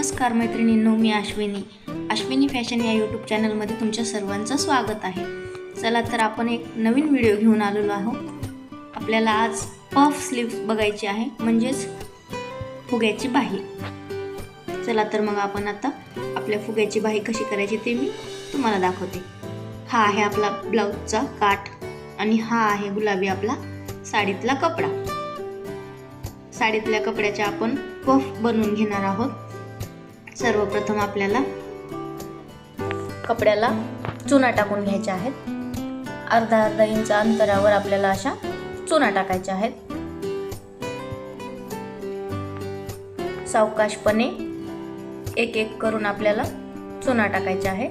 नमस्कार मैत्रिणींनो मी अश्विनी. अश्विनी फॅशन या यूट्यूब चॅनलमध्ये तुमच्या सर्वांचं स्वागत आहे. चला तर आपण एक नवीन व्हिडिओ घेऊन आलेलो आहोत. आपल्याला आज पफ स्लीव्स बघायची आहे म्हणजेच फुग्याची बाही. चला तर मग आपण आता आपल्या फुग्याची बाही कशी करायची ते मी तुम्हाला दाखवते. हा आहे आपला ब्लाऊजचा काठ आणि हा आहे गुलाबी आपला साडीतला कपडा. साडीतल्या कपड्याच्या आपण पफ बनवून घेणार आहोत. सर्वप्रथम आपल्याला कपड्याला चुना टाकून घ्यायच्या आहेत. अर्धा अर्धा इंच अंतरावर आपल्याला अशा चुना टाकायच्या आहेत. सावकाशपणे एक एक करून आपल्याला चुना टाकायचा आहे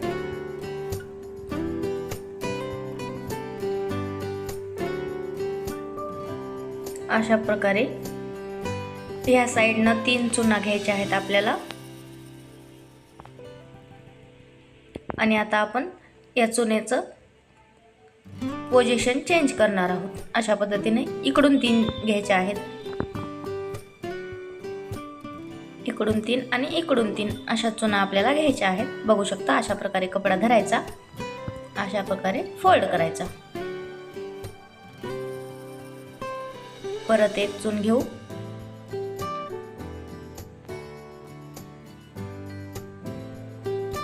अशा प्रकारे ह्या साईडनं तीन चुना घ्यायच्या आहेत आपल्याला. आणि आता आपण या चुन्याचं पोझिशन चेंज करणार आहोत. अशा पद्धतीने इकडून तीन घ्यायचे आहेत. इकडून तीन आणि इकडून तीन अशा चुना आपल्याला घ्यायच्या आहेत. बघू शकता अशा प्रकारे कपडा धरायचा अशा प्रकारे फोल्ड करायचा. परत एक चून घेऊ.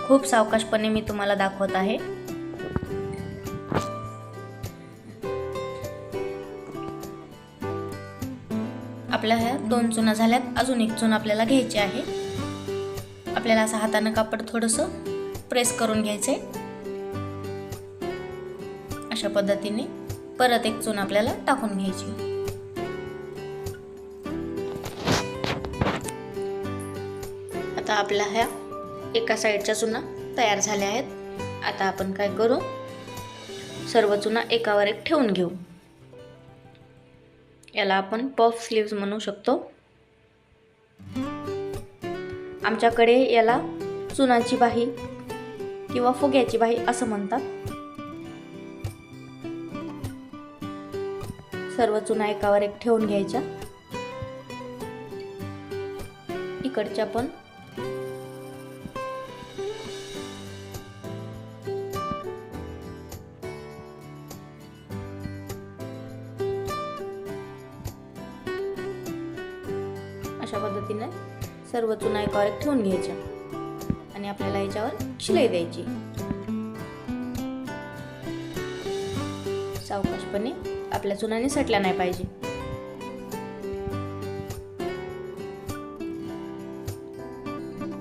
खूप सावकाशपणे मी तुम्हाला दाखवत आहे. आपल्या ह्या दोन चुना झाल्यात. अजून एक चून आपल्याला घ्यायची आहे. आपल्याला असं हातानं कापड थोडंसं प्रेस करून घ्यायचं आहे अशा पद्धतीने परत एक चून आपल्याला टाकून घ्यायची. आता आपल्या ह्या एका साईडच्या चुना तयार झाल्या आहेत. आता आपण काय करू? सर्व चुना एकावर एक ठेवून घेऊ. याला आपण पफ स्लीव्स म्हणू शकतो. आमच्याकडे याला चुनाची बाही किंवा फुग्याची बाही असं म्हणतात. सर्व चुना एकावर एक ठेवून घ्यायच्या. इकडच्या पण अशा पद्धतीने सर्व चुना एकावर एक ठेवून घ्यायच्या. आणि आपल्याला याच्यावर शिलाई द्यायची. सावकाशपणे आपल्या चुनाने सटल्या नाही पाहिजे.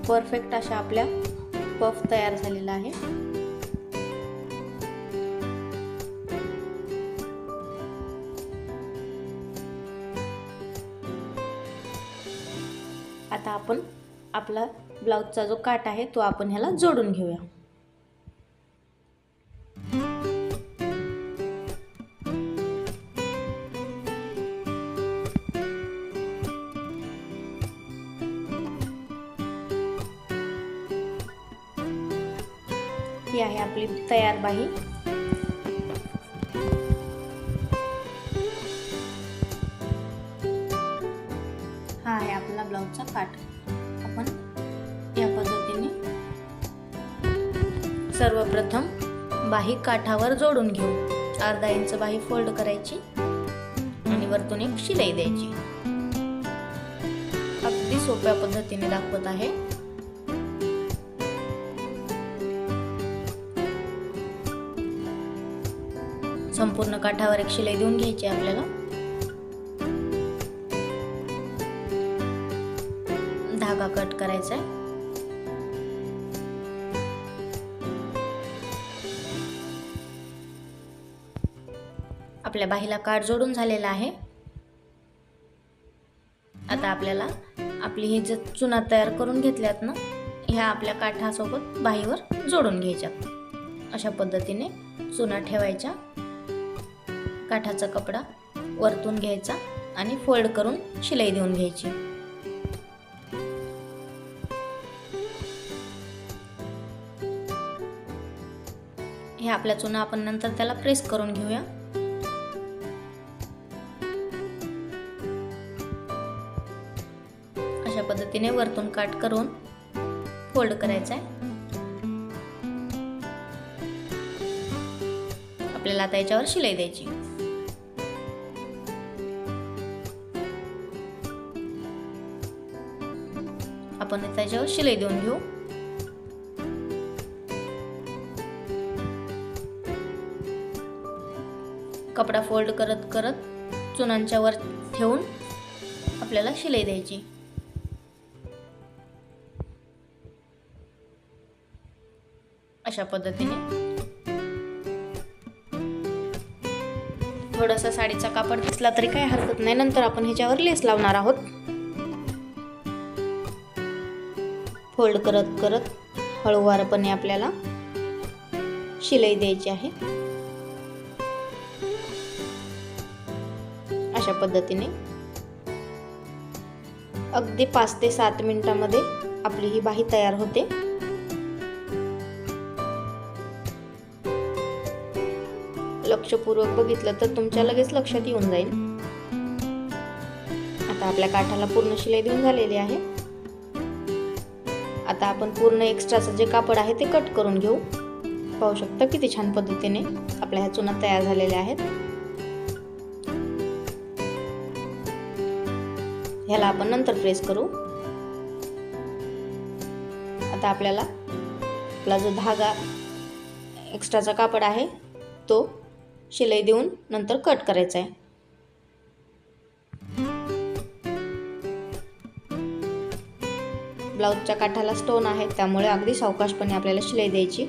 परफेक्ट अशा आपल्या पफ तयार झालेला आहे. आता आपण आपला ब्लाऊजचा जो काट आहे तो आपण ह्याला जोडून घेऊया. ही आहे आपली तयार बाही. आपला आपण या पद्धतीने सर्वप्रथम बाही काठावर जोडून घेऊ. अर्धा इंच बाही फोल्ड करायची आणि वरतून एक शिलाई द्यायची. अगदी सोप्या पद्धतीने दाखवत आहे. संपूर्ण काठावर एक शिलाई देऊन घ्यायची आपल्याला. धागा कट करायचा आहे. आपल्या बाहीला काठ जोडून झालेला आहे. आता आपल्याला आपली ही जे चुना तयार करून घेतल्यात ना ह्या आपल्या काठासोबत बाहीवर जोडून घ्यायच्या अशा पद्धतीने चुना ठेवायच्या. काठाचा कपडा वरतून घ्यायचा आणि फोल्ड करून शिलाई देऊन घ्यायची. हे आपल्या चुना आपण नंतर त्याला प्रेस करून घेऊया. अशा पद्धतीने वरतून काट करून फोल्ड करायचा आहे आपल्याला आता याच्यावर शिलाई द्यायची. आपण त्याच्यावर शिलाई देऊन घेऊ. कपडा फोल्ड करत करत चुनांच्या वर ठेवून आपल्याला शिलाई द्यायची. अशा पद्धतीने. थोडासा साडीचा कापड दिसला तरी काही हरकत नाही नंतर आपण ह्याच्यावर लेस लावणार आहोत. फोल्ड करत करत हळूवारपणे आपल्याला शिलाई द्यायची आहे. अशा पद्धतीने. अगदी पाच ते सात मिनिटामध्ये आपली ही बाही तयार होते. लक्षपूर्वक बघितलं तर तुमच्या लगेच लक्षात येऊन जाईल. आता आपल्या काठाला पूर्ण शिलाई देऊन झालेली आहे. आता आपण पूर्ण एक्स्ट्राचं जे कापड आहे ते कट करून घेऊ. पाहू शकता किती छान पद्धतीने आपल्या ह्या चुना तयार झालेल्या आहेत. ह्याला आपण नंतर प्रेस करू. आता आपल्याला आपला जो धागा एक्स्ट्राचा कापड आहे तो शिलाई देऊन नंतर कट करायचा आहे. ब्लाऊजच्या काठाला स्टोन आहे त्यामुळे अगदी सावकाशपणे आपल्याला शिलाई द्यायची.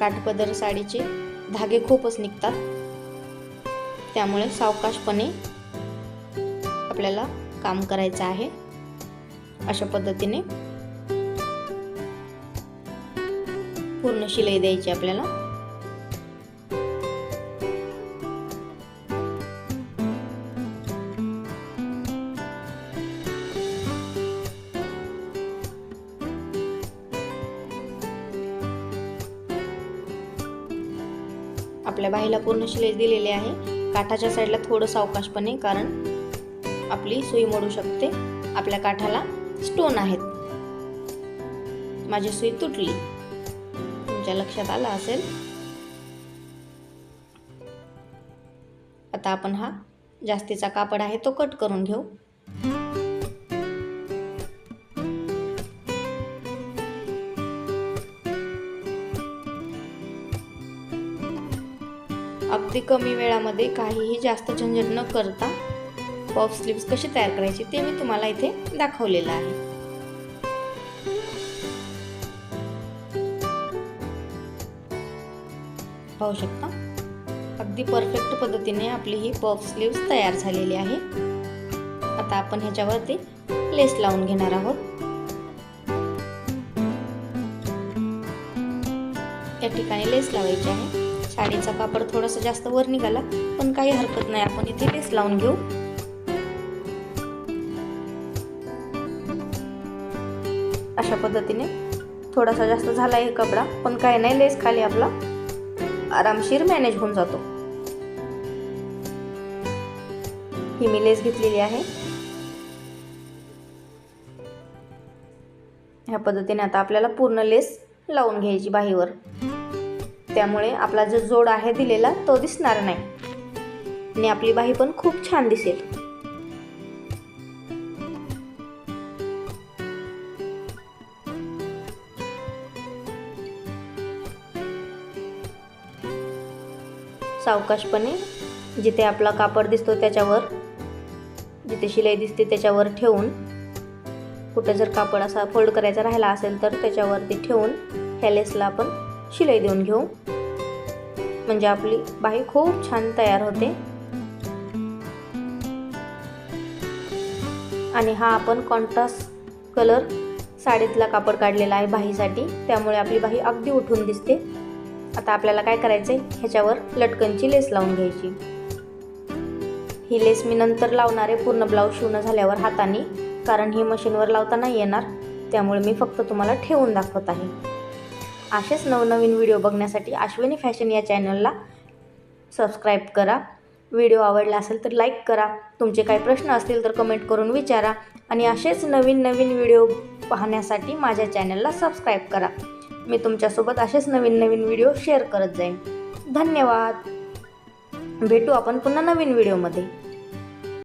काठपदर साडीची धागे खूपच निघतात. त्यामुळे सावकाशपणे आपल्याला काम करायचं आहे. अशा पद्धतीने पूर्ण शिलाई द्यायची आपल्याला. आपल्या बाईला पूर्ण शिलेज दिलेले आहे. काठाच्या साईडला थोडं सावकाशपणे कारण आपली सुई मोडू शकते. आपल्या काठाला स्टोन आहेत. माझी सुई तुटली. तुमच्या लक्षात आला असेल? आता आपण हा जास्तीचा कापड आहे तो कट करून घेऊ. अगदी कमी वेळामध्ये काहीही जास्त झंझट न करता पॉप स्लीव्स कशी तयार करायची ते मी तुम्हाला इथे दाखवलेलं आहे. पाहू शकता? अगदी परफेक्ट पद्धतीने आपली ही पॉप स्लीव्स तयार झालेली आहे. आता आपण ह्याच्यावरती लेस लावून घेणार आहोत. या ठिकाणी लेस लावायची आहे. साडीचा कापड थोडासा जास्त वर निघाला पण काही हरकत नाही. आपण इथे लेस लावून घेऊ. अशा पद्धतीने थोडासा जास्त झाला आहे कपडा पण काय नाही लेस खाली आपला आरामशीर मॅनेज होऊन जातो. ही मी लेस घेतलेली आहे. ह्या पद्धतीने आता आपल्याला पूर्ण लेस लावून घ्यायची बाहीवर. त्यामुळे आपला जो जोड आहे दिलेला तो दिसणार नाही. आणि आपली बाही पण खूप छान दिसेल. सावकाशपणे जिथे आपला कापड दिसतो त्याच्यावर जिथे शिलाई दिसते त्याच्यावर ठेवून कुठं जर कापड असा फोल्ड करायचा राहिला असेल तर त्याच्यावरती ठेवून ह्या लेसला आपण शिलाई देऊन घेऊ. म्हणजे आपली बाही खूप छान तयार होते. आणि हा आपण कॉन्ट्रास्ट कलर साडीतला कापड काढलेला आहे बाहीसाठी त्यामुळे आपली बाही अगदी उठून दिसते. आता आपल्याला काय करायचं आहे ह्याच्यावर लटकनची लेस लावून घ्यायची. ही लेस मी नंतर लावणार आहे पूर्ण ब्लाऊज शिवणं झाल्यावर हाताने कारण ही मशीनवर लावता नाही येणार. त्यामुळे मी फक्त तुम्हाला ठेवून दाखवत आहे. असेच नवनवीन व्हिडिओ बघण्यासाठी अश्विनी फॅशन या चॅनलला सबस्क्राईब करा. व्हिडिओ आवडला असेल तर लाईक करा. तुमचे काही प्रश्न असतील तर कमेंट करून विचारा. आणि असेच नवीन नवीन व्हिडिओ पाहण्यासाठी माझ्या चॅनलला सबस्क्राईब करा. मी तुमच्यासोबत असेच नवीन नवीन व्हिडिओ शेअर करत जाईन. धन्यवाद. भेटू आपण पुन्हा नवीन व्हिडिओमध्ये.